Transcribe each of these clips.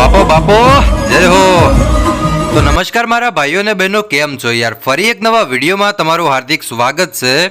બાપો બાપો, જય હો. તો નમસ્કાર મારા ભાઈઓ અને બહેનો, કેમ છો યાર? ફરી એક નવા વિડીયોમાં તમારું હાર્દિક સ્વાગત છે.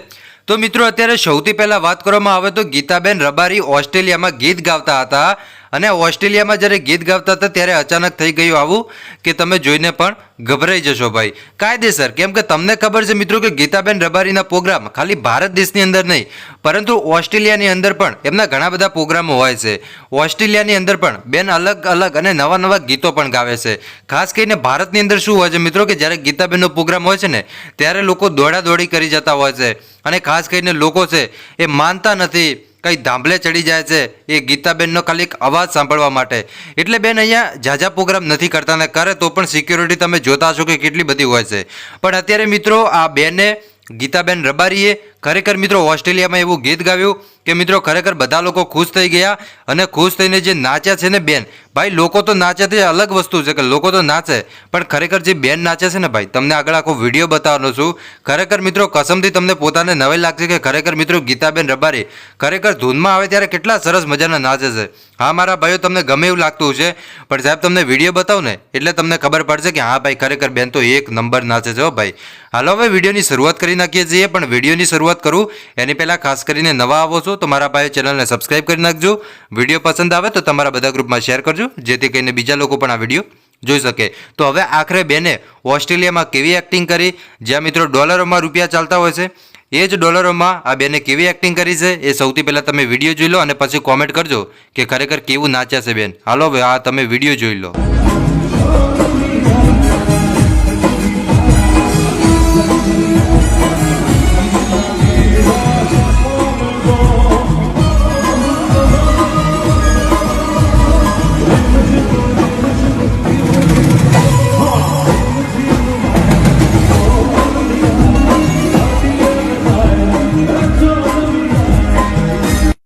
તો મિત્રો, અત્યારે સૌથી પહેલાં વાત કરવામાં આવે તો ગીતાબેન રબારી ઓસ્ટ્રેલિયામાં ગીત ગાવતા હતા. અને ઓસ્ટ્રેલિયામાં જ્યારે ગીત ગાતા હતા ત્યારે અચાનક થઈ ગયું આવું કે તમે જોઈને પણ ગભરાઈ જશો ભાઈ. કાયદેસર, કેમ કે તમને ખબર છે મિત્રો કે ગીતાબેન રબારીના પ્રોગ્રામ ખાલી ભારત દેશની અંદર નહીં, પરંતુ ઓસ્ટ્રેલિયાની અંદર પણ એમના ઘણા બધા પ્રોગ્રામો હોય છે. ઓસ્ટ્રેલિયાની અંદર પણ બેન અલગ અલગ અને નવા નવા ગીતો પણ ગાવે છે. ખાસ કરીને ભારતની અંદર શું હોય છે મિત્રો કે જ્યારે ગીતાબેનનો પ્રોગ્રામ હોય છે ને, ત્યારે લોકો દોડા દોડી કરી જતા હોય છે. અને ખાસ કરીને લોકો છે એ માનતા નથી કઈ ધાંભલે ચડી જાય છે એ ગીતાબેનનો ખાલી એક અવાજ સાંભળવા માટે. એટલે બેન અહીંયા ઝાઝા પ્રોગ્રામ નથી કરતા ને કરે તો પણ સિક્યોરિટી તમે જોતા હશો કે કેટલી બધી હોય છે. પણ અત્યારે મિત્રો આ બેને ગીતાબેન રબારીએ ખરેખર મિત્રો ઓસ્ટ્રેલિયામાં એવું ગીત ગાવ્યું કે મિત્રો ખરેખર બધા લોકો ખુશ થઈ ગયા અને ખુશ થઈને જે નાચ્યા છે ને બેન, ભાઈ લોકો તો નાચે તે અલગ વસ્તુ છે કે લોકો તો નાચે, પણ ખરેખર જે બેન નાચે છે ને ભાઈ, તમને આગળ આખો વીડિયો બતાવવાનો છું. ખરેખર મિત્રો કસમથી તમને પોતાને નવાઈ લાગશે કે ખરેખર મિત્રો ગીતાબેન રબારી ખરેખર ધૂનમાં આવે ત્યારે કેટલા સરસ મજાના નાચે છે. હા, મારા ભાઈઓ, તમને ગમે એવું લાગતું છે પણ સાહેબ તમને વીડિયો બતાવું ને, એટલે તમને ખબર પડશે કે હા, ભાઈ, ખરેખર બેન તો એક નંબર નાચે છે હો ભાઈ. હાલો, હવે વિડીયોની શરૂઆત કરી નાખીએ છીએ, પણ વિડીયોની શરૂઆત કરું. એની પહેલાં ખાસ કરીને નવા આવો છો તો મારા ભાઈ ચેનલને સબસ્ક્રાઇબ કરી નાખજો. વીડિયો પસંદ આવે તો તમારા બધા ગ્રુપમાં શેર કરજો, જેથી કરીને બીજા લોકો પણ આ વીડિયો જોઈ શકે. તો હવે આખરે બેને ઓસ્ટ્રેલિયામાં કેવી એક્ટિંગ કરી? જ્યાં મિત્રો ડોલરોમાં રૂપિયા ચાલતા હોય છે. એ જ ડોલરોમાં આ બેને કેવી એક્ટિંગ કરી છે? એ સૌથી પહેલાં તમે વીડિયો જોઈ લો અને પછી કોમેન્ટ કરજો કે ખરેખર કેવું નાચ્યા છે બેન. હાલો હવે આ તમે વીડિયો જોઈ લો.